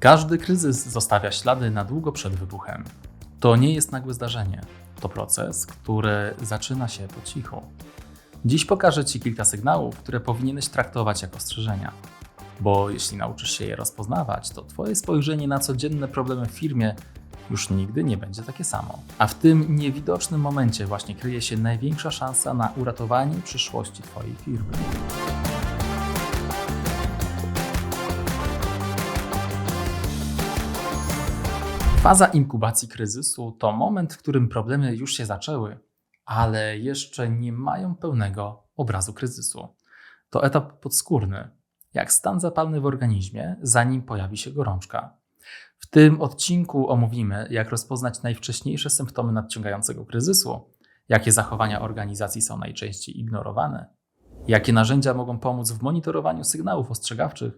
Każdy kryzys zostawia ślady na długo przed wybuchem. To nie jest nagłe zdarzenie. To proces, który zaczyna się po cichu. Dziś pokażę Ci kilka sygnałów, które powinieneś traktować jako ostrzeżenia. Bo jeśli nauczysz się je rozpoznawać, to Twoje spojrzenie na codzienne problemy w firmie już nigdy nie będzie takie samo. A w tym niewidocznym momencie właśnie kryje się największa szansa na uratowanie przyszłości Twojej firmy. Faza inkubacji kryzysu to moment, w którym problemy już się zaczęły, ale jeszcze nie mają pełnego obrazu kryzysu. To etap podskórny, jak stan zapalny w organizmie, zanim pojawi się gorączka. W tym odcinku omówimy, jak rozpoznać najwcześniejsze symptomy nadciągającego kryzysu, jakie zachowania organizacji są najczęściej ignorowane, jakie narzędzia mogą pomóc w monitorowaniu sygnałów ostrzegawczych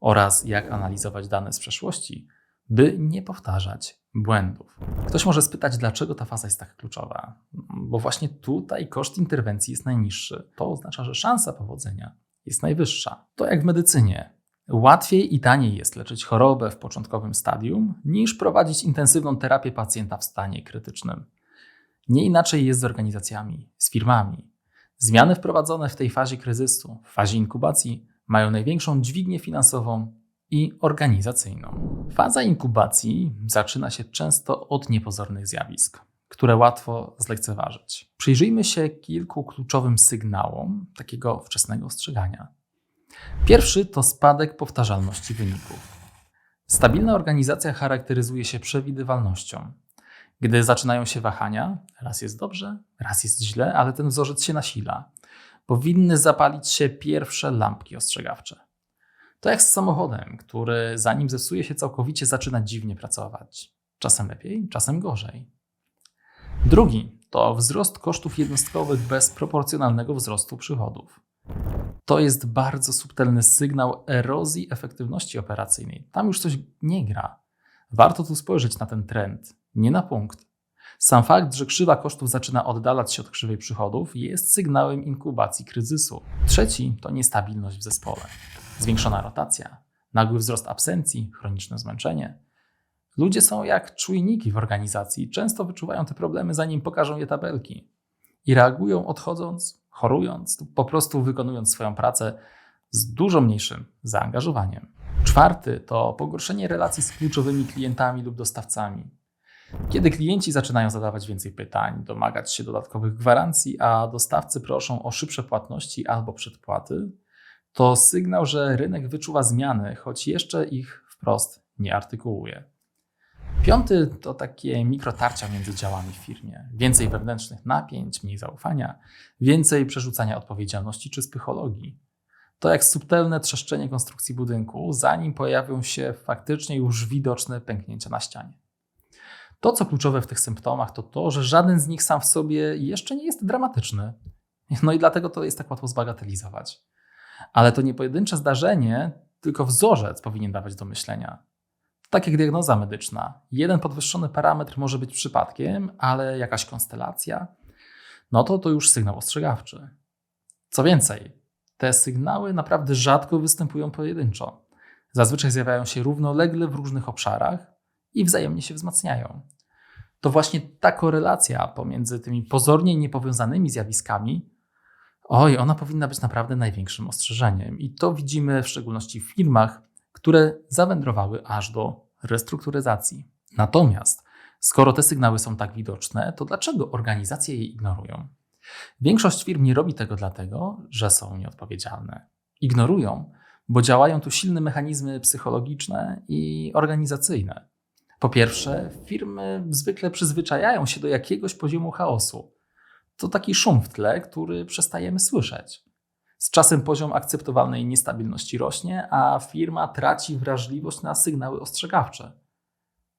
oraz jak analizować dane z przeszłości, by nie powtarzać błędów. Ktoś może spytać, dlaczego ta faza jest tak kluczowa? Bo właśnie tutaj koszt interwencji jest najniższy. To oznacza, że szansa powodzenia jest najwyższa. To jak w medycynie. Łatwiej i taniej jest leczyć chorobę w początkowym stadium, niż prowadzić intensywną terapię pacjenta w stanie krytycznym. Nie inaczej jest z organizacjami, z firmami. Zmiany wprowadzone w tej fazie kryzysu, w fazie inkubacji, mają największą dźwignię finansową i organizacyjną. Faza inkubacji zaczyna się często od niepozornych zjawisk, które łatwo zlekceważyć. Przyjrzyjmy się kilku kluczowym sygnałom takiego wczesnego ostrzegania. Pierwszy to spadek powtarzalności wyników. Stabilna organizacja charakteryzuje się przewidywalnością. Gdy zaczynają się wahania, raz jest dobrze, raz jest źle, ale ten wzorzec się nasila. Powinny zapalić się pierwsze lampki ostrzegawcze. To jak z samochodem, który zanim zepsuje się całkowicie, zaczyna dziwnie pracować. Czasem lepiej, czasem gorzej. Drugi to wzrost kosztów jednostkowych bez proporcjonalnego wzrostu przychodów. To jest bardzo subtelny sygnał erozji efektywności operacyjnej. Tam już coś nie gra. Warto tu spojrzeć na ten trend, nie na punkt. Sam fakt, że krzywa kosztów zaczyna oddalać się od krzywej przychodów, jest sygnałem inkubacji kryzysu. Trzeci to niestabilność w zespole. Zwiększona rotacja, nagły wzrost absencji, chroniczne zmęczenie. Ludzie są jak czujniki w organizacji, często wyczuwają te problemy, zanim pokażą je tabelki i reagują odchodząc, chorując, po prostu wykonując swoją pracę z dużo mniejszym zaangażowaniem. Czwarty to pogorszenie relacji z kluczowymi klientami lub dostawcami. Kiedy klienci zaczynają zadawać więcej pytań, domagać się dodatkowych gwarancji, a dostawcy proszą o szybsze płatności albo przedpłaty, to sygnał, że rynek wyczuwa zmiany, choć jeszcze ich wprost nie artykułuje. Piąty to takie mikrotarcia między działami w firmie. Więcej wewnętrznych napięć, mniej zaufania, więcej przerzucania odpowiedzialności czy psychologii. To jak subtelne trzeszczenie konstrukcji budynku, zanim pojawią się faktycznie już widoczne pęknięcia na ścianie. To, co kluczowe w tych symptomach, to to, że żaden z nich sam w sobie jeszcze nie jest dramatyczny. No i dlatego to jest tak łatwo zbagatelizować. Ale to nie pojedyncze zdarzenie, tylko wzorzec powinien dawać do myślenia. Tak jak diagnoza medyczna. Jeden podwyższony parametr może być przypadkiem, ale jakaś konstelacja, no to to już sygnał ostrzegawczy. Co więcej, te sygnały naprawdę rzadko występują pojedynczo. Zazwyczaj zjawiają się równolegle w różnych obszarach i wzajemnie się wzmacniają. To właśnie ta korelacja pomiędzy tymi pozornie niepowiązanymi zjawiskami Oj, ona powinna być naprawdę największym ostrzeżeniem. I to widzimy w szczególności w firmach, które zawędrowały aż do restrukturyzacji. Natomiast, skoro te sygnały są tak widoczne, to dlaczego organizacje je ignorują? Większość firm nie robi tego dlatego, że są nieodpowiedzialne. Ignorują, bo działają tu silne mechanizmy psychologiczne i organizacyjne. Po pierwsze, firmy zwykle przyzwyczajają się do jakiegoś poziomu chaosu to taki szum w tle, który przestajemy słyszeć. Z czasem poziom akceptowalnej niestabilności rośnie, a firma traci wrażliwość na sygnały ostrzegawcze.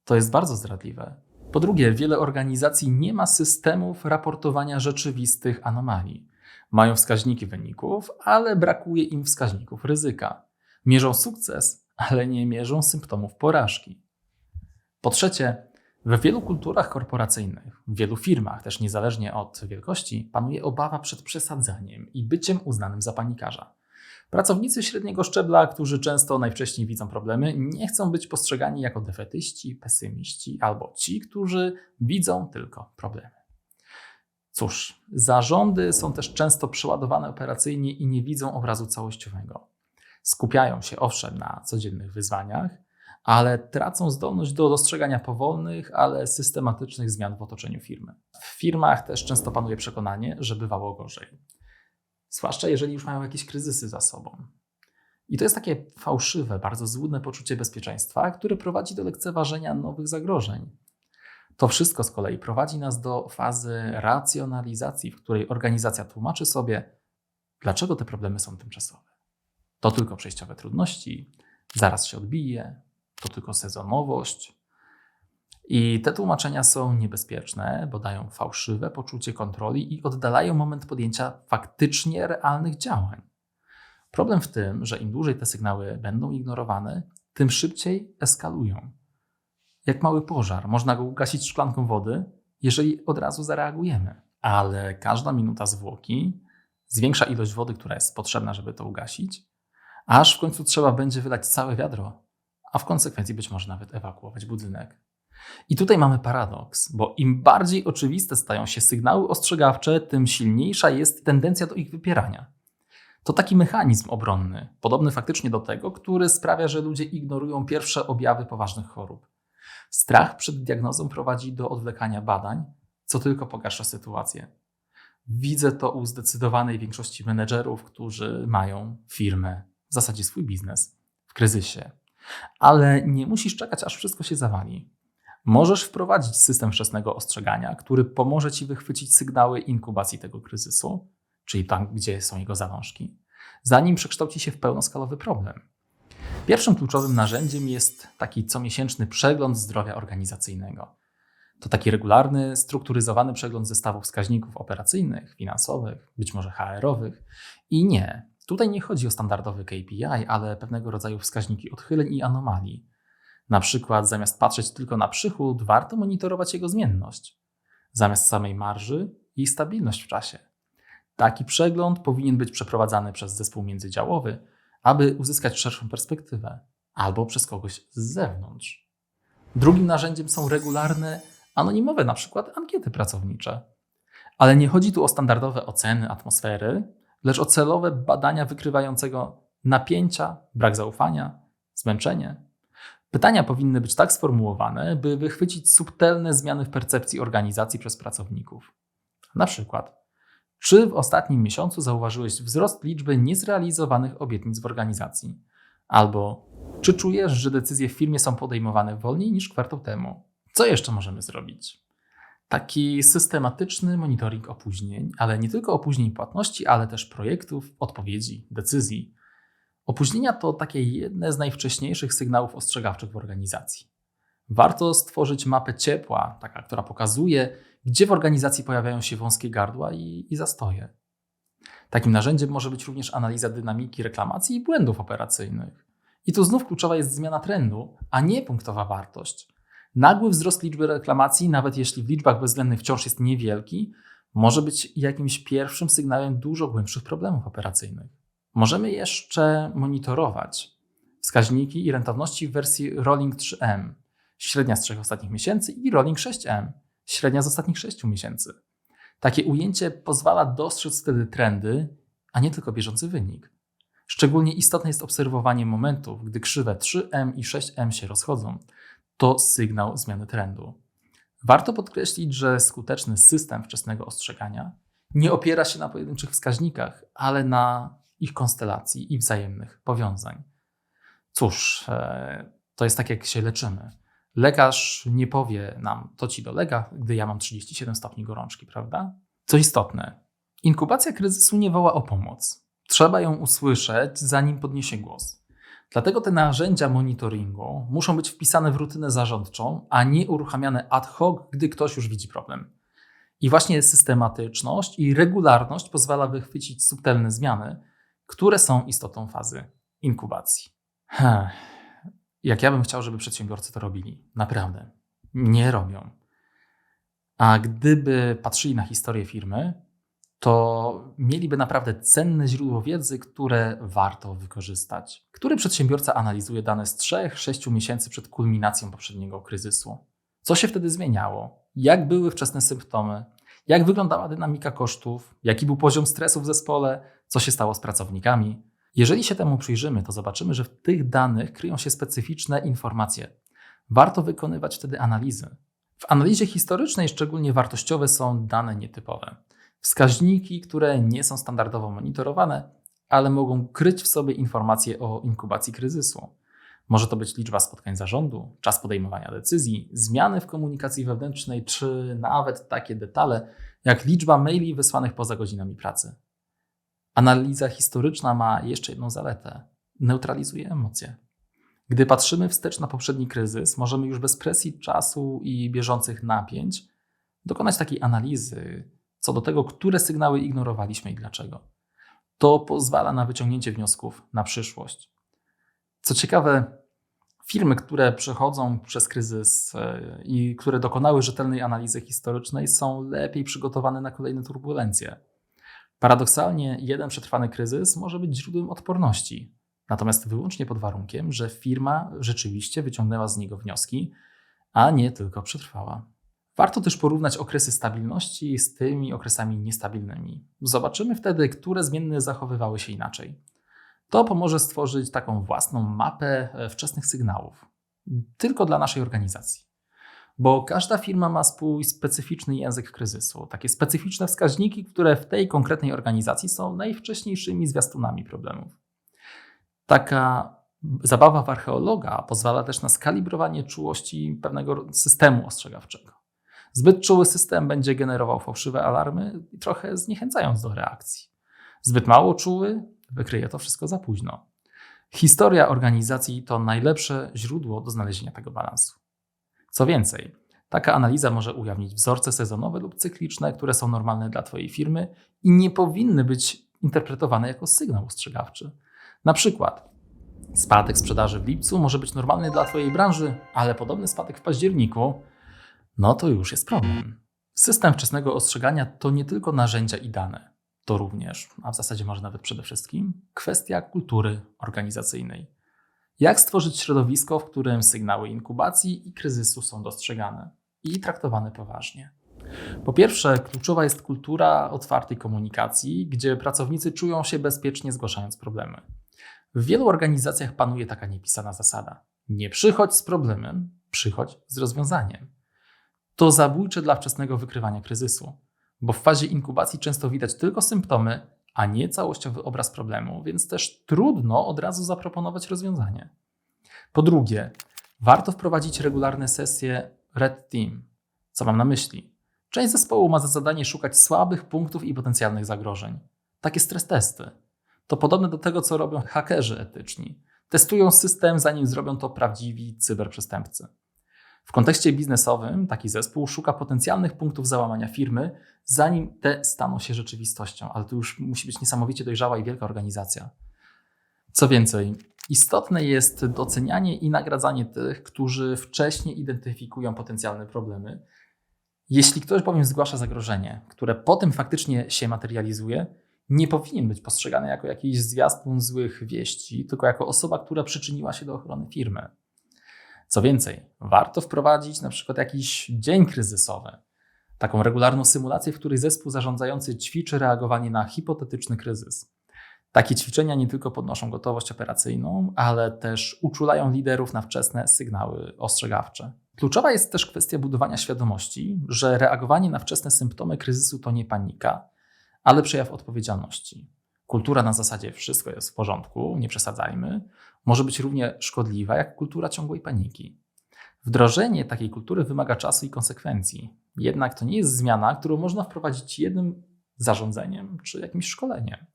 To jest bardzo zdradliwe. Po drugie, wiele organizacji nie ma systemów raportowania rzeczywistych anomalii. Mają wskaźniki wyników, ale brakuje im wskaźników ryzyka. Mierzą sukces, ale nie mierzą symptomów porażki. Po trzecie, w wielu kulturach korporacyjnych, w wielu firmach, też niezależnie od wielkości, panuje obawa przed przesadzaniem i byciem uznanym za panikarza. Pracownicy średniego szczebla, którzy często najwcześniej widzą problemy, nie chcą być postrzegani jako defetyści, pesymiści albo ci, którzy widzą tylko problemy. Cóż, zarządy są też często przeładowane operacyjnie i nie widzą obrazu całościowego. Skupiają się owszem na codziennych wyzwaniach, ale tracą zdolność do dostrzegania powolnych, ale systematycznych zmian w otoczeniu firmy. W firmach też często panuje przekonanie, że bywało gorzej. Zwłaszcza jeżeli już mają jakieś kryzysy za sobą. I to jest takie fałszywe, bardzo złudne poczucie bezpieczeństwa, które prowadzi do lekceważenia nowych zagrożeń. To wszystko z kolei prowadzi nas do fazy racjonalizacji, w której organizacja tłumaczy sobie, dlaczego te problemy są tymczasowe. To tylko przejściowe trudności, zaraz się odbije, to tylko sezonowość. I te tłumaczenia są niebezpieczne, bo dają fałszywe poczucie kontroli i oddalają moment podjęcia faktycznie realnych działań. Problem w tym, że im dłużej te sygnały będą ignorowane, tym szybciej eskalują. Jak mały pożar, można go ugasić szklanką wody, jeżeli od razu zareagujemy. Ale każda minuta zwłoki zwiększa ilość wody, która jest potrzebna, żeby to ugasić, aż w końcu trzeba będzie wylać całe wiadro, a w konsekwencji być może nawet ewakuować budynek. I tutaj mamy paradoks, bo im bardziej oczywiste stają się sygnały ostrzegawcze, tym silniejsza jest tendencja do ich wypierania. To taki mechanizm obronny, podobny faktycznie do tego, który sprawia, że ludzie ignorują pierwsze objawy poważnych chorób. Strach przed diagnozą prowadzi do odwlekania badań, co tylko pogarsza sytuację. Widzę to u zdecydowanej większości menedżerów, którzy mają firmę, w zasadzie swój biznes, w kryzysie. Ale nie musisz czekać, aż wszystko się zawali. Możesz wprowadzić system wczesnego ostrzegania, który pomoże ci wychwycić sygnały inkubacji tego kryzysu, czyli tam, gdzie są jego zalążki, zanim przekształci się w pełnoskalowy problem. Pierwszym kluczowym narzędziem jest taki comiesięczny przegląd zdrowia organizacyjnego. To taki regularny, strukturyzowany przegląd zestawów wskaźników operacyjnych, finansowych, być może HR-owych. I nie, tutaj nie chodzi o standardowy KPI, ale pewnego rodzaju wskaźniki odchyleń i anomalii. Na przykład zamiast patrzeć tylko na przychód, warto monitorować jego zmienność. Zamiast samej marży, jej stabilność w czasie. Taki przegląd powinien być przeprowadzany przez zespół międzydziałowy, aby uzyskać szerszą perspektywę, albo przez kogoś z zewnątrz. Drugim narzędziem są regularne, anonimowe, na przykład ankiety pracownicze. Ale nie chodzi tu o standardowe oceny atmosfery, lecz o celowe badania wykrywającego napięcia, brak zaufania, zmęczenie. Pytania powinny być tak sformułowane, by wychwycić subtelne zmiany w percepcji organizacji przez pracowników. Na przykład, czy w ostatnim miesiącu zauważyłeś wzrost liczby niezrealizowanych obietnic w organizacji? Albo czy czujesz, że decyzje w firmie są podejmowane wolniej niż kwartał temu? Co jeszcze możemy zrobić? Taki systematyczny monitoring opóźnień, ale nie tylko opóźnień płatności, ale też projektów, odpowiedzi, decyzji. Opóźnienia to takie jedne z najwcześniejszych sygnałów ostrzegawczych w organizacji. Warto stworzyć mapę ciepła, taka, która pokazuje, gdzie w organizacji pojawiają się wąskie gardła i, i zastoje. Takim narzędziem może być również analiza dynamiki reklamacji i błędów operacyjnych. I tu znów kluczowa jest zmiana trendu, a nie punktowa wartość. Nagły wzrost liczby reklamacji, nawet jeśli w liczbach bezwzględnych wciąż jest niewielki, może być jakimś pierwszym sygnałem dużo głębszych problemów operacyjnych. Możemy jeszcze monitorować wskaźniki i rentowności w wersji Rolling 3M, średnia z trzech ostatnich miesięcy i Rolling 6M, średnia z ostatnich 6 miesięcy. Takie ujęcie pozwala dostrzec wtedy trendy, a nie tylko bieżący wynik. Szczególnie istotne jest obserwowanie momentów, gdy krzywe 3M i 6M się rozchodzą. To sygnał zmiany trendu. Warto podkreślić, że skuteczny system wczesnego ostrzegania nie opiera się na pojedynczych wskaźnikach, ale na ich konstelacji i wzajemnych powiązań. Cóż, e, to jest tak, jak się leczymy. Lekarz nie powie nam, to ci dolega, gdy ja mam 37 stopni gorączki, prawda? Co istotne, inkubacja kryzysu nie woła o pomoc. Trzeba ją usłyszeć, zanim podniesie głos. Dlatego te narzędzia monitoringu muszą być wpisane w rutynę zarządczą, a nie uruchamiane ad hoc, gdy ktoś już widzi problem. I właśnie systematyczność i regularność pozwala wychwycić subtelne zmiany, które są istotą fazy inkubacji. Jak ja bym chciał, żeby przedsiębiorcy to robili. Naprawdę. Nie robią. A gdyby patrzyli na historię firmy, to mieliby naprawdę cenne źródło wiedzy, które warto wykorzystać. Który przedsiębiorca analizuje dane z 3-6 miesięcy przed kulminacją poprzedniego kryzysu? Co się wtedy zmieniało? Jak były wczesne symptomy? Jak wyglądała dynamika kosztów? Jaki był poziom stresu w zespole? Co się stało z pracownikami? Jeżeli się temu przyjrzymy, to zobaczymy, że w tych danych kryją się specyficzne informacje. Warto wykonywać wtedy analizy. W analizie historycznej szczególnie wartościowe są dane nietypowe. Wskaźniki, które nie są standardowo monitorowane, ale mogą kryć w sobie informacje o inkubacji kryzysu. Może to być liczba spotkań zarządu, czas podejmowania decyzji, zmiany w komunikacji wewnętrznej, czy nawet takie detale jak liczba maili wysłanych poza godzinami pracy. Analiza historyczna ma jeszcze jedną zaletę neutralizuje emocje. Gdy patrzymy wstecz na poprzedni kryzys, możemy już bez presji czasu i bieżących napięć dokonać takiej analizy co do tego, które sygnały ignorowaliśmy i dlaczego. To pozwala na wyciągnięcie wniosków na przyszłość. Co ciekawe, firmy, które przechodzą przez kryzys e, i które dokonały rzetelnej analizy historycznej, są lepiej przygotowane na kolejne turbulencje. Paradoksalnie, jeden przetrwany kryzys może być źródłem odporności, natomiast wyłącznie pod warunkiem, że firma rzeczywiście wyciągnęła z niego wnioski, a nie tylko przetrwała. Warto też porównać okresy stabilności z tymi okresami niestabilnymi. Zobaczymy wtedy, które zmienne zachowywały się inaczej. To pomoże stworzyć taką własną mapę e, wczesnych sygnałów, tylko dla naszej organizacji. Bo każda firma ma swój specyficzny język kryzysu, takie specyficzne wskaźniki, które w tej konkretnej organizacji są najwcześniejszymi zwiastunami problemów. Taka zabawa w archeologa pozwala też na skalibrowanie czułości pewnego systemu ostrzegawczego. Zbyt czuły system będzie generował fałszywe alarmy, trochę zniechęcając do reakcji. Zbyt mało czuły wykryje to wszystko za późno. Historia organizacji to najlepsze źródło do znalezienia tego balansu. Co więcej, taka analiza może ujawnić wzorce sezonowe lub cykliczne, które są normalne dla Twojej firmy i nie powinny być interpretowane jako sygnał ostrzegawczy. Na przykład, spadek sprzedaży w lipcu może być normalny dla Twojej branży, ale podobny spadek w październiku no to już jest problem. System wczesnego ostrzegania to nie tylko narzędzia i dane, to również, a w zasadzie może nawet przede wszystkim, kwestia kultury organizacyjnej. Jak stworzyć środowisko, w którym sygnały inkubacji i kryzysu są dostrzegane i traktowane poważnie? Po pierwsze, kluczowa jest kultura otwartej komunikacji, gdzie pracownicy czują się bezpiecznie zgłaszając problemy. W wielu organizacjach panuje taka niepisana zasada: nie przychodź z problemem, przychodź z rozwiązaniem to zabójcze dla wczesnego wykrywania kryzysu, bo w fazie inkubacji często widać tylko symptomy, a nie całościowy obraz problemu, więc też trudno od razu zaproponować rozwiązanie. Po drugie, warto wprowadzić regularne sesje Red Team. Co mam na myśli? Część zespołu ma za zadanie szukać słabych punktów i potencjalnych zagrożeń. Takie stres testy. To podobne do tego, co robią hakerzy etyczni. Testują system, zanim zrobią to prawdziwi cyberprzestępcy. W kontekście biznesowym taki zespół szuka potencjalnych punktów załamania firmy, zanim te staną się rzeczywistością, ale to już musi być niesamowicie dojrzała i wielka organizacja. Co więcej, istotne jest docenianie i nagradzanie tych, którzy wcześniej identyfikują potencjalne problemy. Jeśli ktoś bowiem zgłasza zagrożenie, które potem faktycznie się materializuje, nie powinien być postrzegany jako jakiś zwiastun złych wieści, tylko jako osoba, która przyczyniła się do ochrony firmy. Co więcej, warto wprowadzić na przykład jakiś dzień kryzysowy, taką regularną symulację, w której zespół zarządzający ćwiczy reagowanie na hipotetyczny kryzys. Takie ćwiczenia nie tylko podnoszą gotowość operacyjną, ale też uczulają liderów na wczesne sygnały ostrzegawcze. Kluczowa jest też kwestia budowania świadomości, że reagowanie na wczesne symptomy kryzysu to nie panika, ale przejaw odpowiedzialności. Kultura na zasadzie wszystko jest w porządku, nie przesadzajmy, może być równie szkodliwa jak kultura ciągłej paniki. Wdrożenie takiej kultury wymaga czasu i konsekwencji. Jednak to nie jest zmiana, którą można wprowadzić jednym zarządzeniem czy jakimś szkoleniem.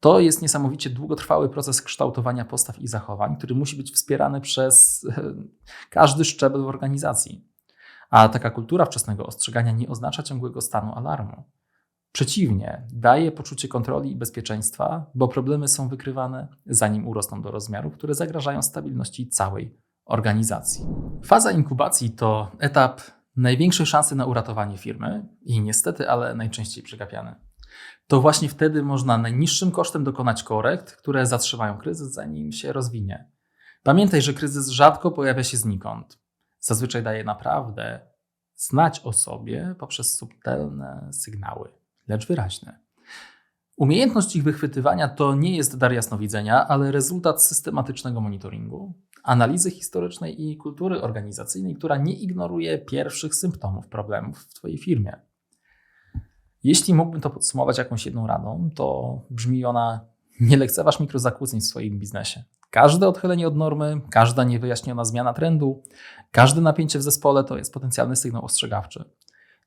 To jest niesamowicie długotrwały proces kształtowania postaw i zachowań, który musi być wspierany przez każdy szczebel w organizacji. A taka kultura wczesnego ostrzegania nie oznacza ciągłego stanu alarmu. Przeciwnie, daje poczucie kontroli i bezpieczeństwa, bo problemy są wykrywane zanim urosną do rozmiarów, które zagrażają stabilności całej organizacji. Faza inkubacji to etap największej szansy na uratowanie firmy i niestety, ale najczęściej przegapiany. To właśnie wtedy można najniższym kosztem dokonać korekt, które zatrzymają kryzys, zanim się rozwinie. Pamiętaj, że kryzys rzadko pojawia się znikąd. Zazwyczaj daje naprawdę znać o sobie poprzez subtelne sygnały, lecz wyraźne. Umiejętność ich wychwytywania to nie jest dar jasnowidzenia, ale rezultat systematycznego monitoringu, analizy historycznej i kultury organizacyjnej, która nie ignoruje pierwszych symptomów problemów w Twojej firmie. Jeśli mógłbym to podsumować jakąś jedną radą, to brzmi ona: nie lekceważ mikrozakłóceń w swoim biznesie. Każde odchylenie od normy, każda niewyjaśniona zmiana trendu, każde napięcie w zespole to jest potencjalny sygnał ostrzegawczy.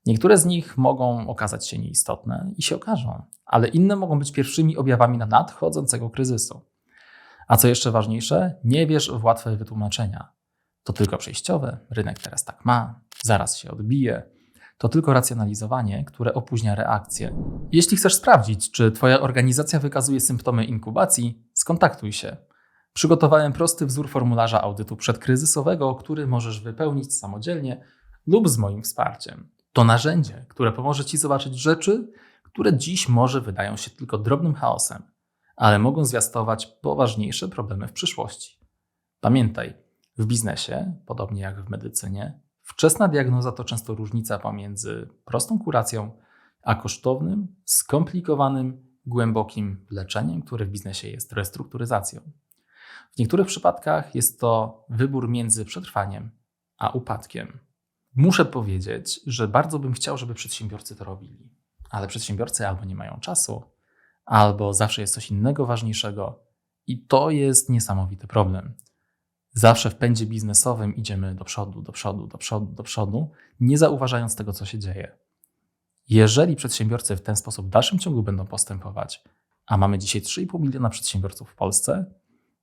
Niektóre z nich mogą okazać się nieistotne i się okażą, ale inne mogą być pierwszymi objawami nadchodzącego kryzysu. A co jeszcze ważniejsze, nie wierz w łatwe wytłumaczenia. To tylko przejściowe, rynek teraz tak ma, zaraz się odbije. To tylko racjonalizowanie, które opóźnia reakcję. Jeśli chcesz sprawdzić, czy Twoja organizacja wykazuje symptomy inkubacji, skontaktuj się. Przygotowałem prosty wzór formularza audytu przedkryzysowego, który możesz wypełnić samodzielnie lub z moim wsparciem. To narzędzie, które pomoże Ci zobaczyć rzeczy, które dziś może wydają się tylko drobnym chaosem, ale mogą zwiastować poważniejsze problemy w przyszłości. Pamiętaj, w biznesie, podobnie jak w medycynie, wczesna diagnoza to często różnica pomiędzy prostą kuracją, a kosztownym, skomplikowanym, głębokim leczeniem, które w biznesie jest restrukturyzacją. W niektórych przypadkach jest to wybór między przetrwaniem a upadkiem. Muszę powiedzieć, że bardzo bym chciał, żeby przedsiębiorcy to robili, ale przedsiębiorcy albo nie mają czasu, albo zawsze jest coś innego ważniejszego, i to jest niesamowity problem. Zawsze w pędzie biznesowym idziemy do przodu, do przodu, do przodu, do przodu, nie zauważając tego, co się dzieje. Jeżeli przedsiębiorcy w ten sposób w dalszym ciągu będą postępować, a mamy dzisiaj 3,5 miliona przedsiębiorców w Polsce,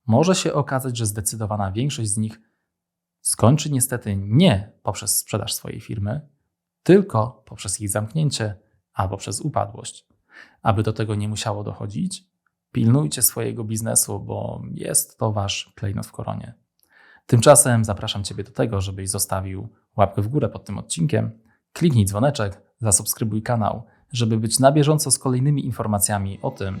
może się okazać, że zdecydowana większość z nich skończy niestety nie poprzez sprzedaż swojej firmy, tylko poprzez ich zamknięcie albo przez upadłość. Aby do tego nie musiało dochodzić, pilnujcie swojego biznesu, bo jest to wasz klejnot w koronie. Tymczasem zapraszam Ciebie do tego, żebyś zostawił łapkę w górę pod tym odcinkiem, kliknij dzwoneczek, zasubskrybuj kanał, żeby być na bieżąco z kolejnymi informacjami o tym,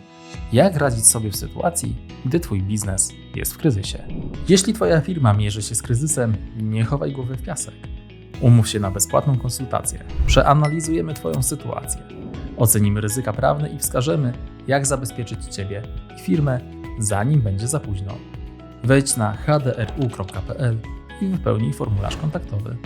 jak radzić sobie w sytuacji, gdy Twój biznes jest w kryzysie. Jeśli Twoja firma mierzy się z kryzysem, nie chowaj głowy w piasek. Umów się na bezpłatną konsultację. Przeanalizujemy Twoją sytuację. Ocenimy ryzyka prawne i wskażemy, jak zabezpieczyć Ciebie i firmę, zanim będzie za późno. Wejdź na hdru.pl i wypełnij formularz kontaktowy.